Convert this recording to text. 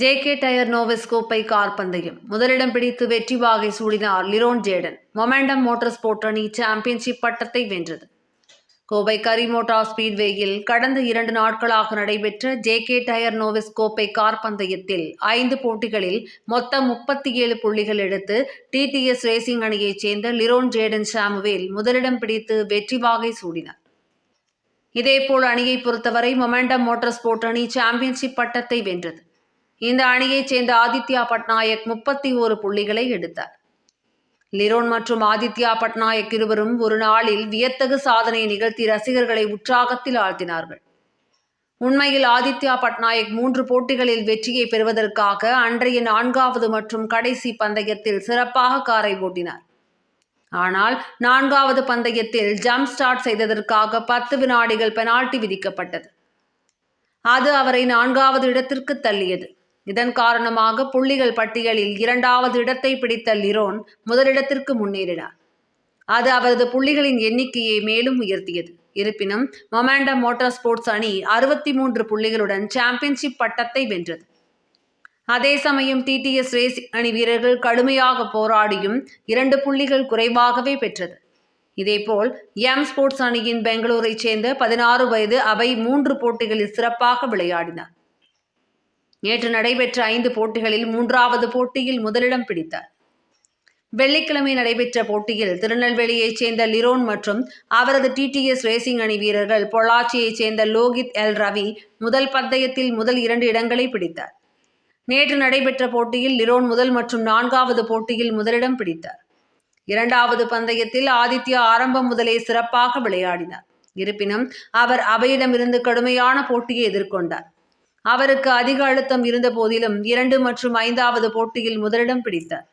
JK tyre novice கோப்பை car பந்தயம். முதலிடம் பிடித்து வெற்றி வாகை சூடினார் Liron Jayden. Momentum motor sport அணி சாம்பியன்ஷிப் பட்டத்தை வென்றது. கோவை கரி மோட்டார் ஸ்பீட்வேயில் கடந்த இரண்டு நாட்களாக நடைபெற்ற ஜேகே டயர் நோவிஸ் கோப்பை கார் பந்தயத்தில் ஐந்து போட்டிகளில் மொத்தம் முப்பத்தி ஏழு புள்ளிகள் எடுத்து டிடிஎஸ் ரேசிங் அணியைச் சேர்ந்த லிரோன் ஜேடன் சாமுவேல் முதலிடம் பிடித்து வெற்றி வாகை சூடினார். இதேபோல் அணியை பொறுத்தவரை மொமெண்டம் மோட்டார் ஸ்போர்ட் அணி சாம்பியன்ஷிப் பட்டத்தை வென்றது. இந்த அணியைச் சேர்ந்த ஆதித்யா பட்நாயக் முப்பத்தி ஓரு புள்ளிகளை எடுத்தார். லிரோன் மற்றும் ஆதித்யா பட்நாயக் இருவரும் ஒரு நாளில் வியத்தகு சாதனை நிகழ்த்தி ரசிகர்களை உற்சாகத்தில் ஆழ்த்தினார்கள். உண்மையில் ஆதித்யா பட்நாயக் மூன்று போட்டிகளில் வெற்றியை பெறுவதற்காக அன்றைய நான்காவது மற்றும் கடைசி பந்தயத்தில் சிறப்பாக காரை ஓட்டினார். ஆனால் நான்காவது பந்தயத்தில் ஜம்ப் ஸ்டார்ட் செய்ததற்காக பத்து வினாடிகள் பெனால்டி விதிக்கப்பட்டது. அது அவரை நான்காவது இடத்திற்கு தள்ளியது. இதன் காரணமாக புள்ளிகள் பட்டியலில் இரண்டாவது இடத்தை பிடித்த லிரோன் முதலிடத்திற்கு முன்னேறினார். அது அவரது புள்ளிகளின் எண்ணிக்கையை மேலும் உயர்த்தியது. இருப்பினும் மொமாண்டம் மோட்டார் ஸ்போர்ட்ஸ் அணி அறுபத்தி மூன்று புள்ளிகளுடன் சாம்பியன்ஷிப் பட்டத்தை வென்றது. அதே சமயம் டிடிஎஸ் ரேஸ் அணி வீரர்கள் கடுமையாக போராடியும் இரண்டு புள்ளிகள் குறைவாகவே பெற்றது. இதேபோல் எம் ஸ்போர்ட்ஸ் அணியின் பெங்களூரைச் சேர்ந்த பதினாறு வயது அவை மூன்று போட்டிகளில் சிறப்பாக விளையாடினார். நேற்று நடைபெற்ற ஐந்து போட்டிகளில் மூன்றாவது போட்டியில் முதலிடம் பிடித்தார். வெள்ளிக்கிழமை நடைபெற்ற போட்டியில் திருநெல்வேலியைச் சேர்ந்த லிரோன் மற்றும் அவரது டிடிஎஸ் ரேசிங் அணி வீரர்கள் பொள்ளாச்சியைச் சேர்ந்த லோகித் எல். ரவி முதல் பந்தயத்தில் முதல் இரண்டு இடங்களை பிடித்தார். நேற்று நடைபெற்ற போட்டியில் லிரோன் முதல் மற்றும் நான்காவது போட்டியில் முதலிடம் பிடித்தார். இரண்டாவது பந்தயத்தில் ஆதித்யா ஆரம்பம் முதலே சிறப்பாக விளையாடினார். இருப்பினும் அவர் அவையிடமிருந்து கடுமையான போட்டியை எதிர்கொண்டார். அவருக்கு அதிக அழுத்தம் இருந்த போதிலும் இரண்டு மற்றும் ஐந்தாவது போட்டியில் முதலிடம் பிடித்தார்